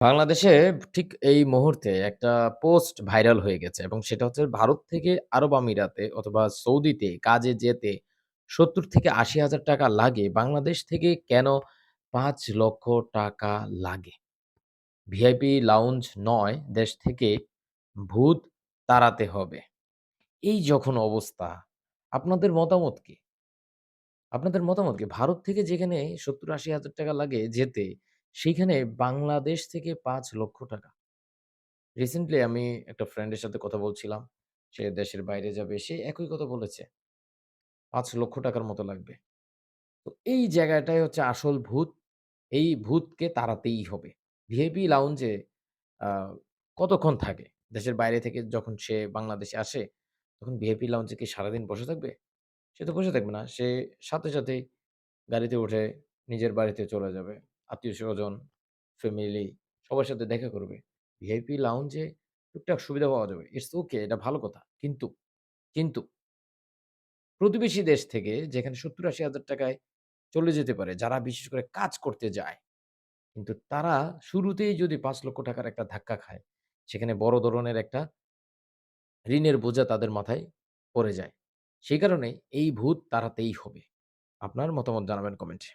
বাংলাদেশে ঠিক এই মুহূর্তে একটা পোস্ট ভাইরাল হয়ে গেছে এবং সেটা হচ্ছে ভারত থেকে আরব আমিরাতে অথবা সৌদিতে কাজে যেতে ৭০ থেকে ৮০,০০০ টাকা লাগে। বাংলাদেশ থেকে কেন ৫ লক্ষ টাকা লাগে? ভিআইপি লাউঞ্জ নয়, দেশ থেকে ভূত তাড়াতে হবে। এই যখন অবস্থা, আপনাদের মতামত কি? আপনাদের মতামত কি? ভারত থেকে যেখানে ৭০-৮০,০০০ টাকা লাগে যেতে, সেইখানে বাংলাদেশ থেকে ৫ লক্ষ টাকা। রিসেন্টলি আমি একটা ফ্রেন্ডের সাথে কথা বলছিলাম। সে দেশের বাইরে যাবে। সে একই কথা বলেছে। ৫ লক্ষ টাকার মতো লাগবে। তো এই জায়গাটাই হচ্ছে আসল ভূত। এই ভূতকে তাড়াতেই হবে। ভিআইপি লাউঞ্জে কতক্ষণ থাকে? দেশের বাইরে থেকে যখন সে বাংলাদেশে আসে, তখন ভিআইপি লাউঞ্জে কি সারাদিন বসে থাকবে? সে তো বসে থাকবে না। সে সাথে, সাথেই গাড়িতে উঠে নিজের বাড়িতে চলে যাবে। আত্মীয়স্বজন, ফ্যামিলি সবার সাথে দেখা করবে। ভিআইপি লাউঞ্জে টুকটাক সুবিধা পাওয়া যাবে। ইটস ওকে এটা ভালো কথা। কিন্তু, কিন্তু প্রতিবেশী দেশ থেকে যেখানে সত্তর আশি হাজার টাকায় চলে যেতে পারে, যারা বিশেষ করে কাজ করতে যায়। কিন্তু তারা শুরুতেই যদি পাঁচ লক্ষ টাকার একটা ধাক্কা খায়, সেখানে বড় ধরনের একটা ঋণের বোঝা তাদের মাথায় পড়ে যায়। সেই কারণে এই ভূত তাড়াতেই হবে। আপনার মতামত জানাবেন কমেন্টে।